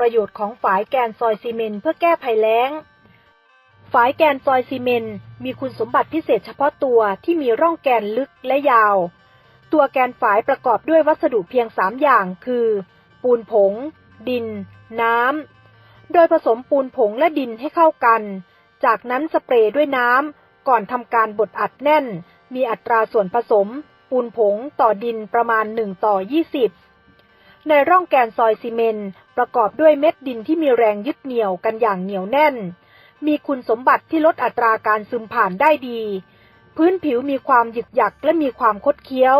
ประโยชน์ของฝายแกนซอยซีเมนต์เพื่อแก้ภัยแล้ง ฝายแกนซอยซีเมนต์มีคุณสมบัติพิเศษเฉพาะตัวที่มีร่องแกนลึกและยาว ตัวแกนฝายประกอบด้วยวัสดุเพียงสามอย่างคือ ปูนผง ดิน น้ำ โดยผสมปูนผงและดินให้เข้ากัน จากนั้นสเปรย์ด้วยน้ำก่อนทำการบดอัดแน่น มีอัตราส่วนผสม ปูนผงต่อดินประมาณ1ต่อ20 ในร่องแกนซอยซีเมนต์ประกอบด้วยเม็ดดินที่มีแรงยึดเหนี่ยวกันอย่างเหนียวแน่น มีคุณสมบัติที่ลดอัตราการซึมผ่านได้ดี พื้นผิวมีความหยึกหยักและมีความคดเคี้ยว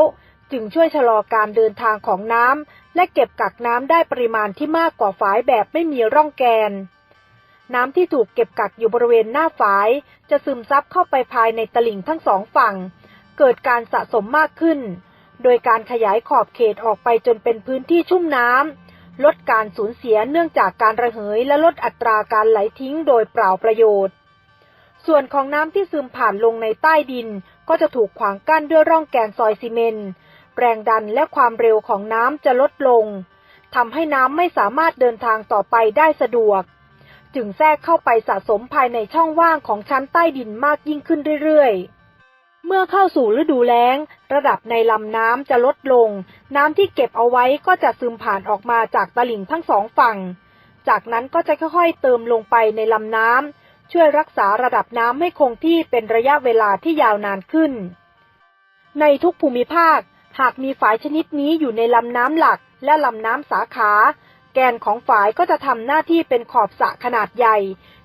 จึงช่วยชะลอการเดินทางของน้ำและเก็บกักน้ำได้ปริมาณที่มากกว่าฝายแบบไม่มีร่องแกน น้ำที่ถูกเก็บกักอยู่บริเวณหน้าฝาย จะซึมซับเข้าไปภายในตลิ่งทั้งสองฝั่ง เกิดการสะสมมากขึ้น โดยการขยายขอบเขตออกไปจนเป็นพื้นที่ชุ่มน้ำลดการสูญเสียเนื่องจากการระเหยและลดอัตราการไหลทิ้งโดยเปล่าประโยชน์ ส่วนของน้ำที่ซึมผ่านลงในใต้ดิน ก็จะถูกขวางกั้นด้วยร่องแกนซอยซีเมนแรงดันและความเร็วของน้ำจะลดลงทำให้น้ำไม่สามารถเดินทางต่อไปได้สะดวก จึงแทรกเข้าไปสะสมภายในช่องว่างของชั้นใต้ดินมากยิ่งขึ้นเรื่อยๆ เมื่อเข้าสู่ฤดูแล้ง ระดับในลำน้ำจะลดลง น้ำที่เก็บเอาไว้ก็จะซึมผ่านออกมาจากตลิ่งทั้งสองฝั่ง จากนั้นก็จะค่อยๆเติมลงไปในลำน้ำช่วยรักษาระดับน้ำให้คงที่เป็นระยะเวลาที่ยาวนานขึ้น ในทุกภูมิภาค หากมีฝายชนิดนี้อยู่ในลำน้ำหลักและลำน้ำสาขา แกนของฝายก็จะทำหน้าที่เป็นขอบสระขนาดใหญ่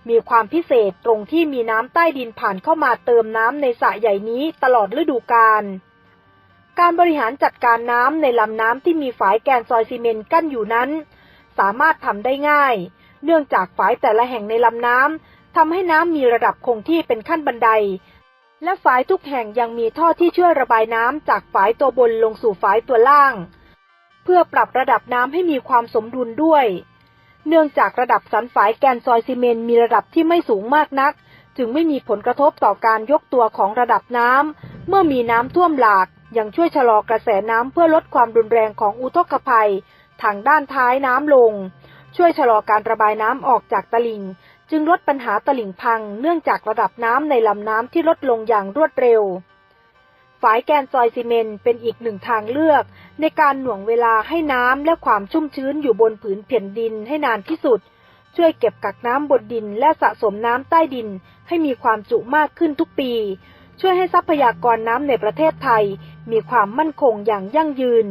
มีความพิเศษตรงที่มีน้ำใต้ดินผ่านเข้ามาเติมน้ำในสระใหญ่นี้ตลอดฤดูกาล การบริหารจัดการน้ำในลำน้ำที่มีฝายแกนซอยซีเมนต์กั้นอยู่นั้น สามารถทำได้ง่าย เนื่องจากฝายแต่ละแห่งในลำน้ำทำให้น้ำมีระดับคงที่เป็นขั้นบันได และฝายทุกแห่งยังมีท่อที่ช่วยระบายน้ำจากฝายตัวบนลงสู่ฝายตัวล่าง เพื่อปรับระดับน้ำให้มีความสมดุลด้วย เนื่องจากระดับสันฝายแกนซอยซีเมนต์มีระดับที่ไม่สูงมากนัก จึงไม่มีผลกระทบต่อการยกตัวของระดับน้ำเมื่อมีน้ำท่วมหลาก ยังช่วยชะลอกระแสน้ำเพื่อลดความรุนแรงของอุทกภัยทางด้านท้ายน้ำลง ช่วยชะลอการระบายน้ำออกจากตลิ่ง จึงลดปัญหาตลิ่งพัง เนื่องจากระดับน้ำในลำน้ำที่ลดลงอย่างรวดเร็วฝายแกนซอยซีเมนเป็นอีกหนึ่งทางเลือก ในการหน่วงเวลาให้น้ำและความชุ่มชื้นอยู่บนผืนแผ่นดินให้นานที่สุด ช่วยเก็บกักน้ำบนดินและสะสมน้ำใต้ดินให้มีความจุมากขึ้นทุกปี ช่วยให้ทรัพยากรน้ำในประเทศไทย มีความมั่นคงอย่างยั่งยืน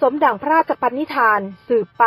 สมดังพระราชปณิธานสืบไป